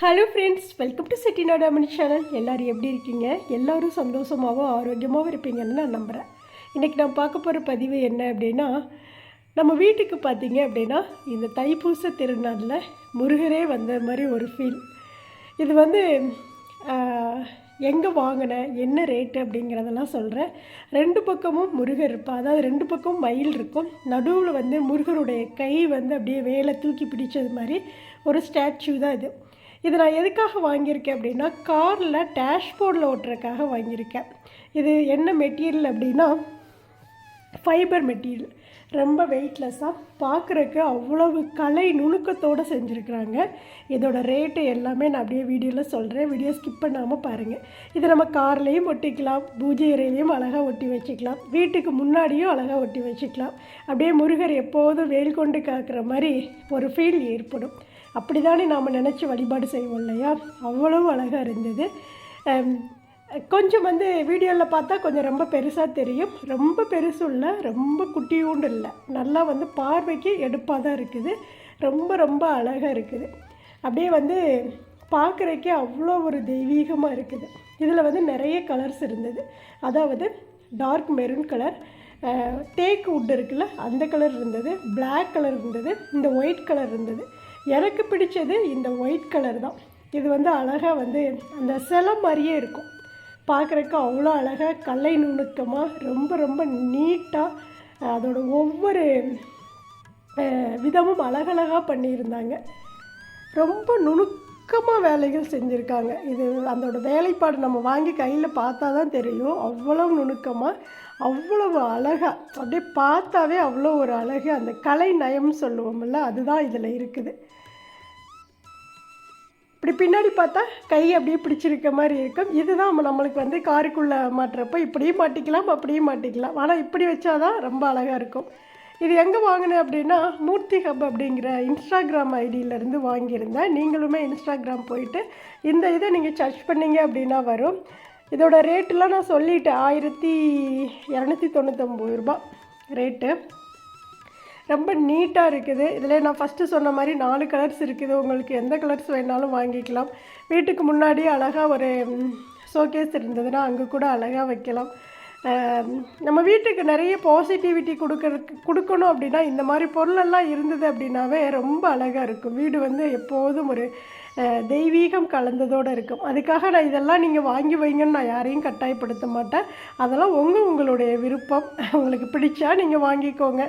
Hello friends welcome to Chettinad Amani channel எல்லோரும் எப்படி இருக்கீங்க? எல்லோரும் சந்தோஷமாகவும் ஆரோக்கியமாகவும் இருப்பீங்கன்னு நான் நம்புகிறேன் இன்றைக்கி நான் பார்க்க போகிற பதிவு என்ன அப்படின்னா நம்ம வீட்டுக்கு பார்த்தீங்க அப்படின்னா இந்த தைப்பூச திருநாளில் முருகரே வந்த மாதிரி ஒரு ஃபீல் இது வந்து எங்கே வாங்கினேன் என்ன ரேட்டு அப்படிங்கிறதெல்லாம் சொல்கிறேன் ரெண்டு பக்கமும் முருகர் இருப்பா அதாவது ரெண்டு பக்கமும் மயில் இருக்கும். நடுவில் வந்து முருகருடைய கை வந்து அப்படியே வேலை தூக்கி பிடிச்சது மாதிரி ஒரு ஸ்டாச்சு தான் இது. இது நான் எதுக்காக வாங்கியிருக்கேன் அப்படின்னா காரில் டேஷ்போர்டில் ஓட்டுறதுக்காக வாங்கியிருக்கேன். இது என்ன மெட்டீரியல் அப்படின்னா ஃபைபர் மெட்டீரியல் ரொம்ப வெயிட்லெஸ்ஸாக பார்க்குறக்கு அவ்வளவு கலை நுணுக்கத்தோடு செஞ்சுருக்குறாங்க. இதோட ரேட்டு எல்லாமே நான் அப்படியே வீடியோவில் சொல்கிறேன் வீடியோ ஸ்கிப் பண்ணாமல் பாருங்கள் இதை நம்ம கார்லேயும் ஒட்டிக்கலாம் பூஜை அறையிலையும் அழகாக ஒட்டி வச்சுக்கலாம் வீட்டுக்கு முன்னாடியும் அழகாக ஒட்டி வச்சுக்கலாம். அப்படியே முருகர் எப்போதும் வேல் கொண்டு காக்கிற மாதிரி ஒரு ஃபீல் ஏற்படும். அப்படி தானே நாம் நினச்சி வழிபாடு செய்வோம் இல்லையா? அவ்வளவு அழகாக இருந்தது. கொஞ்சம் வந்து வீடியோவில் பார்த்தா கொஞ்சம் ரொம்ப பெருசாக தெரியும். ரொம்ப பெருசும் இல்லை ரொம்ப குட்டியூண்டு இல்லை. நல்லா வந்து பார்வைக்கு எடுப்பாக தான் இருக்குது. ரொம்ப ரொம்ப அழகாக இருக்குது. அப்படியே வந்து பார்க்குறக்கே அவ்வளோ ஒரு தெய்வீகமாக இருக்குது. இதில் வந்து நிறைய கலர்ஸ் இருந்தது. அதாவது dark maroon colour teak wood இருக்குல்ல அந்த கலர் இருந்தது. பிளாக் கலர் இருந்தது. இந்த ஒயிட் கலர் இருந்தது. எனக்கு பிடிச்சது இந்த ஒயிட் கலர் தான். இது வந்து அழகாக வந்து அந்த சிலை மாதிரியே இருக்கும். பார்க்குறக்கு அவ்வளோ அழகாக கலை நுணுக்கமாக ரொம்ப ரொம்ப நீட்டாக அதோட ஒவ்வொரு விதமும் அழகழகாக பண்ணியிருந்தாங்க. ரொம்ப பக்கமாக வேலைகள் செஞ்சுருக்காங்க. இது அதோட வேலைப்பாடு நம்ம வாங்கி கையில் பார்த்தா தான் தெரியும். அவ்வளோ நுணுக்கமாக அவ்வளவு அழகாக அப்படியே பார்த்தாவே அவ்வளோ ஒரு அழகு. அந்த கலை நயம்னு சொல்லுவோம்ல அதுதான் இதில் இருக்குது. இப்படி பின்னாடி பார்த்தா கை அப்படியே பிடிச்சிருக்க மாதிரி இருக்கும். இதுதான் நம்ம- நம்மளுக்கு வந்து காருக்குள்ளே மாட்டுறப்போ இப்படியும் மாட்டிக்கலாம் அப்படியும் மாட்டிக்கலாம். ஆனால் இப்படி வச்சாதான் ரொம்ப அழகாக இருக்கும். இது எங்கே வாங்கினேன் அப்படின்னா மூர்த்தி ஹப் அப்படிங்கிற இன்ஸ்டாகிராம் ஐடியிலேருந்து வாங்கியிருந்தேன். நீங்களுமே இன்ஸ்டாகிராம் போயிட்டு இந்த இதை நீங்கள் சர்ச் பண்ணீங்க அப்படின்னா வரும். இதோட ரேட்டெலாம் நான் சொல்லிட்டேன். ஆயிரத்தி இரநூத்தி தொண்ணூத்தொம்பது ரூபா ரேட்டு ரொம்ப நீட்டாக இருக்குது. இதில் நான் ஃபஸ்ட்டு சொன்ன மாதிரி நாலு கலர்ஸ் இருக்குது. உங்களுக்கு எந்த கலர்ஸ் வேணாலும் வாங்கிக்கலாம். வீட்டுக்கு முன்னாடி அழகாக ஒரு ஷோகேஸ் இருந்ததுன்னா அங்கே கூட அழகாக வைக்கலாம். நம்ம வீட்டுக்கு நிறைய பாசிட்டிவிட்டி கொடுக்கறதுக்கு கொடுக்கணும் அப்படின்னா இந்த மாதிரி பொருளெல்லாம் இருந்தது அப்படின்னாவே ரொம்ப அழகாக இருக்கும். வீடு வந்து எப்போதும் ஒரு தெய்வீகம் கலந்ததோடு இருக்கும். அதுக்காக நான் இதெல்லாம் நீங்கள் வாங்கி வைங்கன்னு நான் யாரையும் கட்டாயப்படுத்த மாட்டேன். அதெல்லாம் உங்கள் உங்களுடைய விருப்பம். உங்களுக்கு பிடிச்சா நீங்கள் வாங்கிக்கோங்க.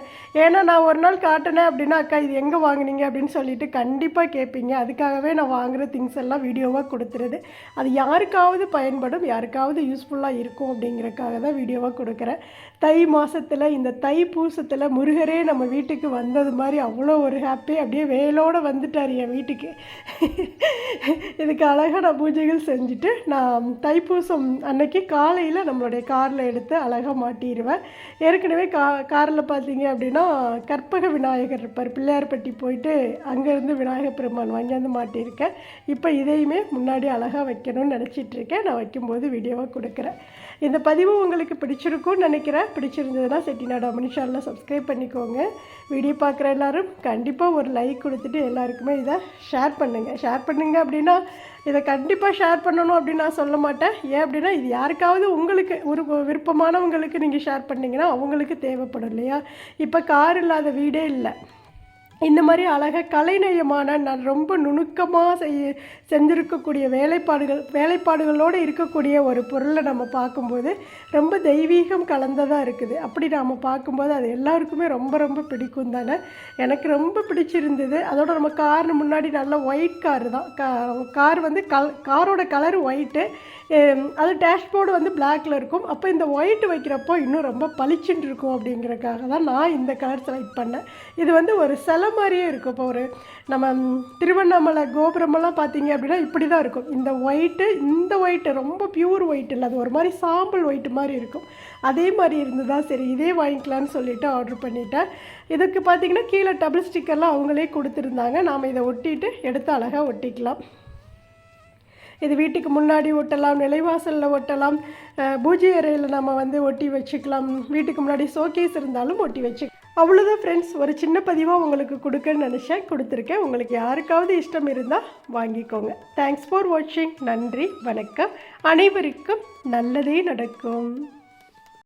ஏன்னா நான் ஒரு நாள் காட்டினேன் அப்படின்னா அக்கா இது எங்கே வாங்குனீங்க? அப்படின்னு சொல்லிட்டு கண்டிப்பாக கேட்பீங்க அதுக்காகவே நான் வாங்குகிற திங்ஸ் எல்லாம் வீடியோவாக கொடுத்துருது. அது யாருக்காவது பயன்படும் யாருக்காவது யூஸ்ஃபுல்லாக இருக்கும் அப்படிங்கிறக்காக தான் வீடியோவாக கொடுக்குறேன். தை மாதத்தில் இந்த தை பூசத்தில் முருகரே நம்ம வீட்டுக்கு வந்தது மாதிரி அவ்வளோ ஒரு ஹாப்பி அப்படியே வேலோடு வந்துட்டார் என் வீட்டுக்கு. இதுக்கு அழகாக நான் பூஜைகள் செஞ்சுட்டு நான் தைப்பூசம் அன்னைக்கு காலையில் நம்மளுடைய காரில் எடுத்து அழகாக மாட்டிடுவேன் ஏற்கனவே கா காரில் பார்த்தீங்க அப்படின்னா கற்பக விநாயகர் இருப்பார். பிள்ளையார்பட்டி போயிட்டு அங்கேருந்து விநாயகர் பெருமான் வாங்கியாந்து மாட்டியிருக்கேன். இப்போ இதையுமே முன்னாடி அழகாக வைக்கணும்னு நினச்சிட்ருக்கேன். நான் வைக்கும்போது வீடியோவாக கொடுக்குறேன். இந்த பதிவு உங்களுக்கு பிடிச்சிருக்கும்னு நினைக்கிறேன். பிடிச்சிருந்ததுன்னா செட்டிநாடு அமனிஷாலில் சப்ஸ்கிரைப் பண்ணிக்கோங்க. வீடியோ பார்க்குற எல்லாரும் கண்டிப்பாக ஒரு லைக் கொடுத்துட்டு எல்லாருக்குமே இதை ஷேர் பண்ணுங்கள் ஷேர் பண்ணுங்க அப்படின்னா இதை கண்டிப்பாக ஷேர் பண்ணணும் அப்படின்னு நான் சொல்ல மாட்டேன். ஏன் அப்படின்னா இது யாருக்காவது உங்களுக்கு ஒரு விருப்பமானவங்களுக்கு நீங்கள் ஷேர் பண்ணிங்கன்னா அவங்களுக்கு தேவைப்படும் இல்லையா? இப்போ கார் இல்லாத வீடே இல்லை. இந்த மாதிரி அழகாக கலைநயமான நான் ரொம்ப நுணுக்கமாக செய் செஞ்சுருக்கக்கூடிய வேலைப்பாடுகள் வேலைப்பாடுகளோடு இருக்கக்கூடிய ஒரு பொருளை நம்ம பார்க்கும்போது ரொம்ப தெய்வீகம் கலந்ததாக இருக்குது. அப்படி நாம் பார்க்கும்போது அது எல்லாருக்குமே ரொம்ப ரொம்ப பிடிக்கும் தானே? எனக்கு ரொம்ப பிடிச்சிருந்தது. அதோட நம்ம கார் முன்னாடி நல்ல ஒயிட் கார் தான். கா கார் வந்து கல் காரோட கலர் ஒயிட்டு அது டேஷ்போர்டு வந்து பிளாக்ல இருக்கும். அப்போ இந்த ஒயிட் வைக்கிறப்போ இன்னும் ரொம்ப பளிச்சுட்டு இருக்கும் அப்படிங்கிறக்காக தான் நான் இந்த கலர் செலக்ட் பண்ணேன். இது வந்து ஒரு சிலை மாதிரியே இருக்கும். இப்போ ஒரு நம்ம திருவண்ணாமலை கோபுரமெல்லாம் பார்த்தீங்க அப்படின்னா இப்படி தான் இருக்கும். இந்த ஒயிட்டு இந்த ஒயிட்டு ரொம்ப பியூர் ஒயிட் இல்லை. அது ஒரு மாதிரி சாம்பல் ஒயிட் மாதிரி இருக்கும். அதே மாதிரி இருந்ததா சரி இதே வாங்கிக்கலான்னு சொல்லிட்டு ஆர்டர் பண்ணிட்டேன். இதுக்கு பார்த்தீங்கன்னா கீழே டபுள் ஸ்டிக்கர்லாம் அவங்களே கொடுத்துருந்தாங்க. நாம் இதை ஒட்டிட்டு எடுத்து அழகாக ஒட்டிக்கலாம். இது வீட்டுக்கு முன்னாடி ஒட்டலாம் நிலைவாசலில் ஒட்டலாம் பூஜை அறையில் நம்ம வந்து ஒட்டி வச்சுக்கலாம். வீட்டுக்கு முன்னாடி ஷோகேஸ் இருந்தாலும் ஒட்டி வச்சு அவ்வளோதான் ஃப்ரெண்ட்ஸ் ஒரு சின்ன பதிவாக உங்களுக்கு கொடுக்கன்னு நினச்சேன். கொடுத்துருக்கேன். உங்களுக்கு யாருக்காவது இஷ்டம் இருந்தால் வாங்கிக்கோங்க. தேங்க்ஸ் ஃபார் வாட்சிங் நன்றி வணக்கம். அனைவருக்கும் நல்லதே நடக்கும்.